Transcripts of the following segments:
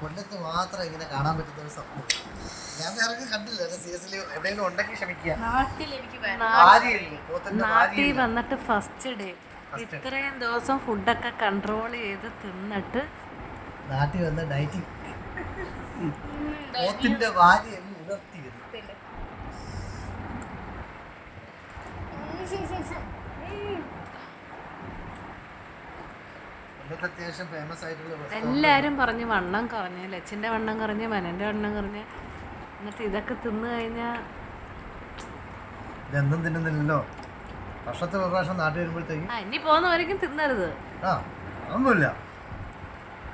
കൊല്ലത്ത് മാത്രം ഇങ്ങനെ കാണാൻ പറ്റുന്ന ഒരു സംഭവം. ഞാൻ വേറെ കണ്ടില്ല? സീരിയസ്ലി എവിടെയെങ്കിലും ഉണ്ടെങ്കിൽ ക്ഷമിക്കുക. നാട്ടിൽ വന്നിട്ട് ഫസ്റ്റ് ഡേ ഇത്രയും ദിവസം ഫുഡൊക്കെ കൺട്രോൾ ചെയ്ത് തിന്നിട്ട് നാട്ടിൽ വന്ന ഡയറ്റിംഗ് പോത്തിന്റെ വാരി കൊല്ലത്ത് എല്ലാരും പറഞ്ഞു വണ്ണം കുറഞ്ഞ് ലച്ചിന്റെ വണ്ണം കുറഞ്ഞ് മനന്റെ വണ്ണം കുറഞ്ഞ്. എന്നിട്ട് ഇതൊക്കെ തിന്നു കഴിഞ്ഞാൽ ഇതെന്നും തിന്നുന്നില്ലല്ലോ. വർഷത്തിൽ ഒരു പ്രാവശ്യം നാട്ടിൽ വരുമ്പോഴത്തേക്ക് ആ ഇനി പോകുന്നവരേക്കും തിന്നരുത്. ആ ഒന്നുമില്ല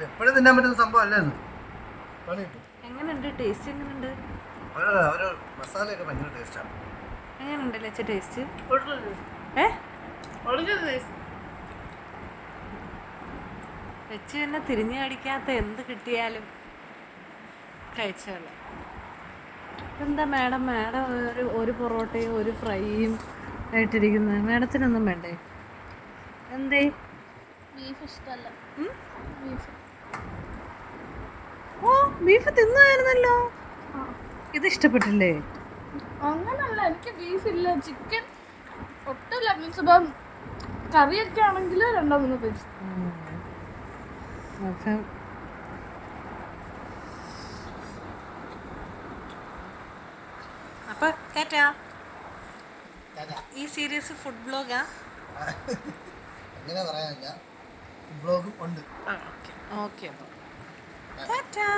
എപ്പോഴും തിന്നാൻ പറ്റുന്ന സംഭവം അല്ല ഇത് എങ്ങനെയുണ്ട് ടേസ്റ്റ് എങ്ങനെയുണ്ട് ഒരു മസാലയൊക്കെ ഭയങ്കര ടേസ്റ്റാണ് എങ്ങനെയുണ്ട് ലച്ച ടേസ്റ്റ് ഏ? വളരെ വെച്ച് തന്നെ തിരിഞ്ഞു കടിക്കാത്ത എന്ത് കിട്ടിയാലും കഴിച്ചോളാം. എന്താ മാഡം? മാഡം ഒരു ഒരു പൊറോട്ടയും ഒരു ഫ്രൈയും ആയിട്ടിരിക്കുന്നത്. മാഡത്തിനൊന്നും വേണ്ടേ? എന്തേ? ബീഫ് ഇഷ്ടമല്ല. ഓ ബീഫ് തിന്നായിരുന്നല്ലോ? ഇത് ഇഷ്ടപ്പെട്ടില്ലേ? അങ്ങനല്ല എനിക്ക് ബീഫ് ഇല്ല. ചിക്കൻ ഒട്ടുമില്ല. മീൻസ് ഇപ്പം കറിയൊക്കെ ആണെങ്കിൽ രണ്ടോ മൂന്നോ അപ്പം അപ്പൊ കേറ്റാ ഈ സീരീസ് ഫുഡ് ബ്ലോഗാ? അങ്ങനെ പറയാനില്ല. ബ്ലോഗും ഉണ്ട്. ഓക്കെ. ഓക്കെ. അപ്പോൾ ടാറ്റാ.